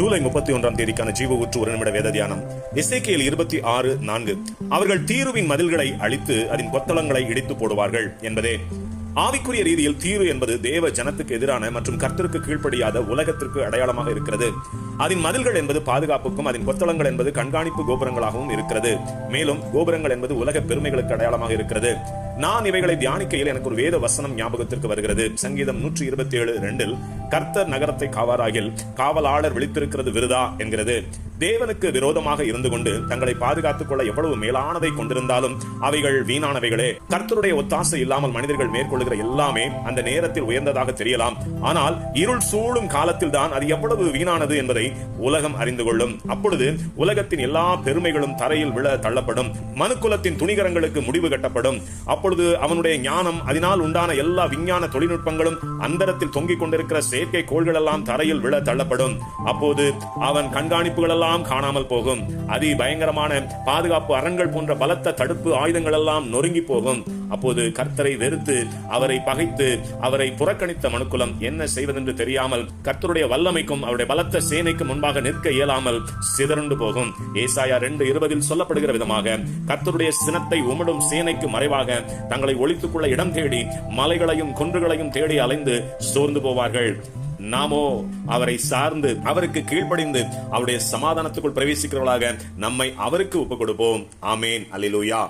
ஜூலை முப்பத்தி ஒன்றாம் தேதிக்கான ஜீவ ஊற்று ஒரு நிமிட வேத தியானம் இசைக்கியல் இருபத்தி ஆறு நான்கு. அவர்கள் தீருவின் மதில்களை அழித்து அதன் கொத்தளங்களை இடித்து போடுவார்கள் என்பதே. ஆவிக்குரிய ரீதியில் தீர்வு என்பது தேவ ஜனத்துக்கு எதிரான மற்றும் கர்த்தருக்கு கீழ்ப்படியாத உலகத்திற்கு அடையாளமாக இருக்கிறது. அதன் மதில்கள் என்பது பாதுகாப்புக்கும் அதன் கொத்தளங்கள் என்பது கண்காணிப்பு கோபுரங்களாகவும் இருக்கிறது. மேலும் கோபுரங்கள் என்பது உலக பெருமைகளுக்கு அடையாளமாக இருக்கிறது. நான் இவைகளை தியானிக்கையில் எனக்கு ஒரு வேத வசனம் ஞாபகத்திற்கு வருகிறது. சங்கீதம் நூற்றி இருபத்தி ஏழு ரெண்டில் கர்த்தர் நகரத்தை காவாராகில் காவலாளர் விழித்திருக்கிறது விருதா என்கிறது. தேவனுக்கு விரோதமாக இருந்து கொண்டு தங்களை பாதுகாத்துக் கொள்ள எவ்வளவு மேலானதை கொண்டிருந்தாலும் அவைகள் வீணானவைகளே. கர்த்தருடைய ஒத்தாசை இல்லாமல் மனிதர்கள் மேற்கொள்கிற எல்லாமே அந்த நேரத்தில் உயர்ந்ததாக தெரியலாம். ஆனால் இருள் சூழும் காலத்தில் தான் அது எவ்வளவு வீணானது என்பதை உலகம் அறிந்து கொள்ளும். அப்பொழுது உலகத்தின் எல்லா பெருமைகளும் தரையில் விழ தள்ளப்படும். மனுக்குலத்தின் துணிகரங்களுக்கு முடிவு கட்டப்படும். அப்பொழுது அவனுடைய ஞானம் அதனால் உண்டான எல்லா விஞ்ஞான தொழில்நுட்பங்களும் அந்தரத்தில் தொங்கிக் கொண்டிருக்கிற செயற்கை கோள்கள் எல்லாம் தரையில் விழ தள்ளப்படும். அப்போது அவன் கண்காணிப்புகள் எல்லாம் காணாமல் போகும். அதி பயங்கரமான பாதுகாப்பு அரண்கள் போன்ற பலத்த தடுப்பு ஆயுதங்கள் எல்லாம் நொறுங்கி போகும். அப்போது கர்த்தரை வெறுத்து அவரை பகைத்து அவரை புறக்கணித்த மனுக்குலம் என்ன செய்வதென்று தெரியாமல் கர்த்தருடைய வல்லமைக்கும் அவருடைய பலத்த சேனைக்கு முன்பாக நிற்க இயலாமல் சிதறுண்டு போகும். ஏசாயா ரெண்டு இருபதில் சொல்லப்படுகிற விதமாக கர்த்தருடைய சினத்தை உமிடும் சேனைக்கு மறைவாக தங்களை ஒழித்துக் கொள்ள இடம் தேடி மலைகளையும் குன்றுகளையும் தேடி அலைந்து சோர்ந்து போவார்கள். நாமோ அவரை சார்ந்து அவருக்கு கீழ்ப்படிந்து அவருடைய சமாதானத்துக்குள் பிரவேசிக்கிறவர்களாக நம்மை அவருக்கு ஒப்புக் கொடுப்போம் ஆமேன். அலிலூயா